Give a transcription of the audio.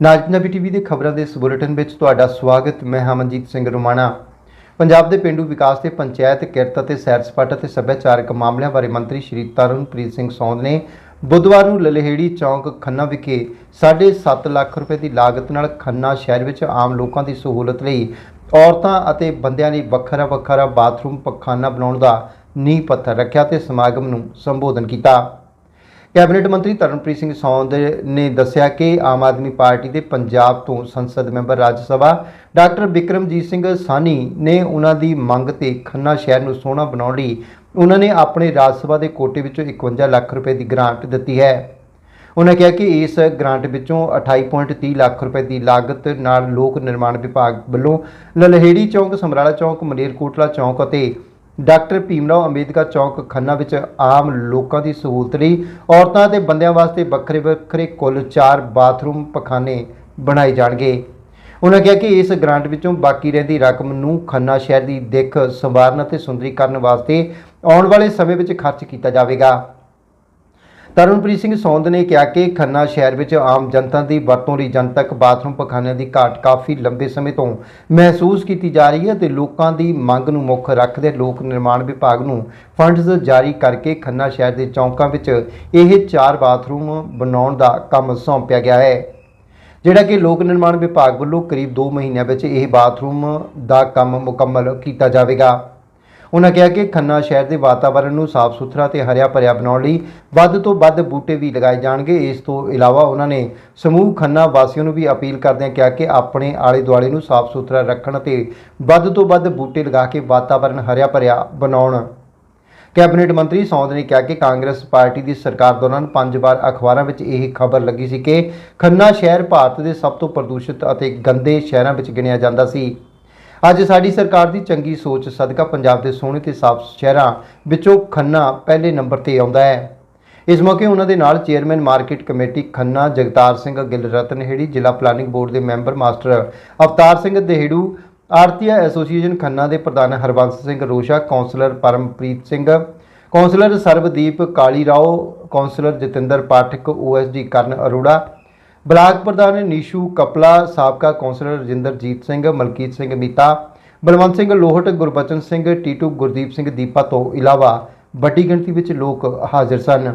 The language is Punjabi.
ਨਾਜਨਬੀ ਟੀਵੀ ਦੇ ਖਬਰਾਂ ਦੇ ਇਸ ਬੁਲੇਟਿਨ ਵਿੱਚ ਤੁਹਾਡਾ ਸਵਾਗਤ, ਮੈਂ ਹਮਨਜੀਤ ਸਿੰਘ ਰੋਮਾਣਾ। ਪੰਜਾਬ ਦੇ ਪਿੰਡੂ ਵਿਕਾਸ ਤੇ ਪੰਚਾਇਤ ਕਿਰਤ ਅਤੇ ਸੈਰ ਸਪਾਟਾ ਤੇ ਸੱਭਿਆਚਾਰਕ ਮਾਮਲਿਆਂ ਬਾਰੇ ਮੰਤਰੀ ਸ਼੍ਰੀ ਤਰਨਪ੍ਰੀਤ ਸਿੰਘ ਸੌਂਦ ਨੇ ਬੁੱਧਵਾਰ ਨੂੰ ਲਲਹੇੜੀ ਚੌਂਕ ਖੰਨਾ ਵਿਖੇ 7.5 ਲੱਖ ਰੁਪਏ ਦੀ ਲਾਗਤ ਨਾਲ ਖੰਨਾ ਸ਼ਹਿਰ ਵਿੱਚ ਆਮ ਲੋਕਾਂ ਦੀ ਸਹੂਲਤ ਲਈ ਔਰਤਾਂ ਅਤੇ ਬੰਦਿਆਂ ਲਈ ਵੱਖਰਾ ਵੱਖਰਾ ਬਾਥਰੂਮ, ਪਖਾਨਾ ਬਣਾਉਣ ਦਾ ਨੀਂਹ ਪੱਥਰ ਰੱਖਿਆ ਤੇ ਸਮਾਗਮ ਨੂੰ ਸੰਬੋਧਨ ਕੀਤਾ। ਕੈਬਨਿਟ ਮੰਤਰੀ ਤਰਨਪ੍ਰੀਤ ਸਿੰਘ ਸੌਂਦ ਨੇ ਦੱਸਿਆ ਕਿ ਆਮ ਆਦਮੀ ਪਾਰਟੀ ਦੇ ਪੰਜਾਬ ਤੋਂ ਸੰਸਦ ਮੈਂਬਰ ਰਾਜ ਸਭਾ ਡਾਕਟਰ ਬਿਕਰਮਜੀਤ ਸਿੰਘ ਸਾਨੀ ਨੇ ਉਹਨਾਂ ਦੀ ਮੰਗ ਤੇ ਖੰਨਾ ਸ਼ਹਿਰ ਨੂੰ ਸੋਹਣਾ ਬਣਾਉਣ ਲਈ ਉਹਨਾਂ ਨੇ ਆਪਣੇ ਰਾਜ ਸਭਾ ਦੇ ਕੋਟੇ ਵਿੱਚੋਂ 51 ਲੱਖ ਰੁਪਏ ਦੀ ਗ੍ਰਾਂਟ ਦਿੱਤੀ ਹੈ। ਉਹਨਾਂ ਕਿਹਾ ਕਿ ਇਸ ਗ੍ਰਾਂਟ ਵਿੱਚੋਂ 28.30 ਲੱਖ ਰੁਪਏ ਦੀ ਲਾਗਤ ਨਾਲ ਲੋਕ ਨਿਰਮਾਣ ਵਿਭਾਗ ਵੱਲੋਂ ਲਲਹੇੜੀ ਚੌਂਕ, ਸਮਰਾਲਾ ਚੌਂਕ, ਮਲੇਰਕੋਟਲਾ ਚੌਂਕ ਅਤੇ ਡਾਕਟਰ ਭੀਮਰਾਓ ਅੰਬੇਦਕਰ ਚੌਂਕ ਖੰਨਾ ਵਿੱਚ ਆਮ ਲੋਕਾਂ ਦੀ ਸਹੂਲਤ ਲਈ ਔਰਤਾਂ ਤੇ ਬੰਦਿਆਂ ਵਾਸਤੇ ਵੱਖਰੇ ਵੱਖਰੇ ਕੁੱਲ 4 ਬਾਥਰੂਮ ਪਖਾਨੇ ਬਣਾਏ ਜਾਣਗੇ। ਉਹਨਾਂ ਕਿਹਾ ਕਿ ਇਸ ਗ੍ਰਾਂਟ ਵਿੱਚੋਂ ਬਾਕੀ ਰਹਿੰਦੀ ਰਕਮ ਨੂੰ ਖੰਨਾ ਸ਼ਹਿਰ ਦੀ ਦਿੱਖ ਸੰਵਾਰਨ ਅਤੇ ਸੁੰਦਰੀਕਰਨ ਵਾਸਤੇ ਆਉਣ ਵਾਲੇ ਸਮੇਂ ਵਿੱਚ ਖਰਚ ਕੀਤਾ ਜਾਵੇਗਾ। ਤਰਨਪ੍ਰੀਤ ਸਿੰਘ ਸੌਂਦ ਨੇ ਕਿਹਾ ਕਿ ਖੰਨਾ ਸ਼ਹਿਰ ਵਿੱਚ ਆਮ ਜਨਤਾ ਦੀ ਵਰਤੋਂ ਲਈ ਜਨਤਕ ਬਾਥਰੂਮ ਪਖਾਨਿਆਂ ਦੀ ਘਾਟ ਕਾਫੀ ਲੰਬੇ ਸਮੇਂ ਤੋਂ ਮਹਿਸੂਸ ਕੀਤੀ ਜਾ ਰਹੀ ਹੈ ਤੇ ਲੋਕਾਂ ਦੀ ਮੰਗ ਨੂੰ ਮੁੱਖ ਰੱਖਦੇ ਲੋਕ ਨਿਰਮਾਣ ਵਿਭਾਗ ਨੂੰ ਫੰਡਸ ਜਾਰੀ ਕਰਕੇ ਖੰਨਾ ਸ਼ਹਿਰ ਦੇ ਚੌਂਕਾਂ ਵਿੱਚ ਇਹ ਚਾਰ ਬਾਥਰੂਮ ਬਣਾਉਣ ਦਾ ਕੰਮ ਸੌਂਪਿਆ ਗਿਆ ਹੈ। ਜਿਹੜਾ ਕਿ ਲੋਕ ਨਿਰਮਾਣ ਵਿਭਾਗ ਵੱਲੋਂ ਕਰੀਬ 2 ਮਹੀਨਿਆਂ ਵਿੱਚ ਇਹ ਬਾਥਰੂਮ ਦਾ ਕੰਮ ਮੁਕੰਮਲ ਕੀਤਾ ਜਾਵੇਗਾ। ਉਹਨਾਂ ਕਿਹਾ ਕਿ ਖੰਨਾ ਸ਼ਹਿਰ ਦੇ ਵਾਤਾਵਰਣ ਨੂੰ ਸਾਫ਼ ਸੁਥਰਾ ਤੇ ਹਰਿਆ ਭਰਿਆ ਬਣਾਉਣ ਲਈ ਵੱਧ ਤੋਂ ਵੱਧ ਬੂਟੇ ਵੀ ਲਗਾਏ ਜਾਣਗੇ। ਇਸ ਤੋਂ ਇਲਾਵਾ ਉਹਨਾਂ ਨੇ ਸਮੂਹ ਖੰਨਾ ਵਾਸੀਆਂ ਨੂੰ ਵੀ ਅਪੀਲ ਕਰਦਿਆਂ ਕਿਹਾ ਕਿ ਆਪਣੇ ਆਲੇ ਦੁਆਲੇ ਨੂੰ ਸਾਫ਼ ਸੁਥਰਾ ਰੱਖਣ ਤੇ ਵੱਧ ਤੋਂ ਵੱਧ ਬੂਟੇ ਲਗਾ ਕੇ ਵਾਤਾਵਰਣ ਹਰਿਆ ਭਰਿਆ ਬਣਾਉਣ। ਕੈਬਨਿਟ ਮੰਤਰੀ ਸੌਂਦ ਨੇ ਕਿਹਾ ਕਿ ਕਾਂਗਰਸ ਪਾਰਟੀ ਦੀ ਸਰਕਾਰ ਦੌਰਾਨ ਪੰਜ ਵਾਰ ਅਖਬਾਰਾਂ ਵਿੱਚ ਇਹ ਖਬਰ ਲੱਗੀ ਸੀ ਕਿ ਖੰਨਾ ਸ਼ਹਿਰ ਭਾਰਤ ਦੇ ਸਭ ਤੋਂ ਪ੍ਰਦੂਸ਼ਿਤ ਅਤੇ ਗੰਦੇ ਸ਼ਹਿਰਾਂ ਵਿੱਚ ਗਿਣਿਆ ਜਾਂਦਾ ਸੀ। ਅੱਜ ਸਾਡੀ ਸਰਕਾਰ ਦੀ ਚੰਗੀ ਸੋਚ, ਸਦਕਾ ਪੰਜਾਬ ਦੇ ਸੋਹਣੇ ਤੇ ਸਾਫ਼ ਸ਼ਹਿਰਾਂ ਵਿੱਚੋਂ ਖੰਨਾ ਪਹਿਲੇ ਨੰਬਰ ਤੇ ਆਉਂਦਾ ਹੈ। ਇਸ ਮੌਕੇ ਉਹਨਾਂ ਦੇ ਨਾਲ chairman market committee Khanna, Jagtar Singh Gill Ratanheri ਜ਼ਿਲ੍ਹਾ ਪਲਾਨਿੰਗ ਬੋਰਡ ਦੇ member master Avtar Singh Dehru ਆਰਤੀਆ association Khanna ਦੇ ਪ੍ਰਧਾਨ Harbans Singh Rosha councillor Parampreet Singh councillor Sarabdeep Kali Rao councillor Jatinder Pathak OSD Karan Arora block ਪ੍ਰਧਾਨ ਨੀਸ਼ੂ ਕਪਲਾ, ਸਾਬਕਾ ਕੌਂਸਲਰ ਰਜਿੰਦਰਜੀਤ ਸਿੰਘ, ਮਲਕੀਤ ਸਿੰਘ ਮੀਤਾ, ਬਲਵੰਤ ਸਿੰਘ ਲੋਹਟ, ਗੁਰਬਚਨ ਸਿੰਘ, ਟੀਟੂ ਗੁਰਦੀਪ ਸਿੰਘ ਦੀਪਾ ਤੋਂ ਇਲਾਵਾ ਵੱਡੀ ਗਿਣਤੀ ਵਿੱਚ ਲੋਕ ਹਾਜ਼ਰ ਸਨ।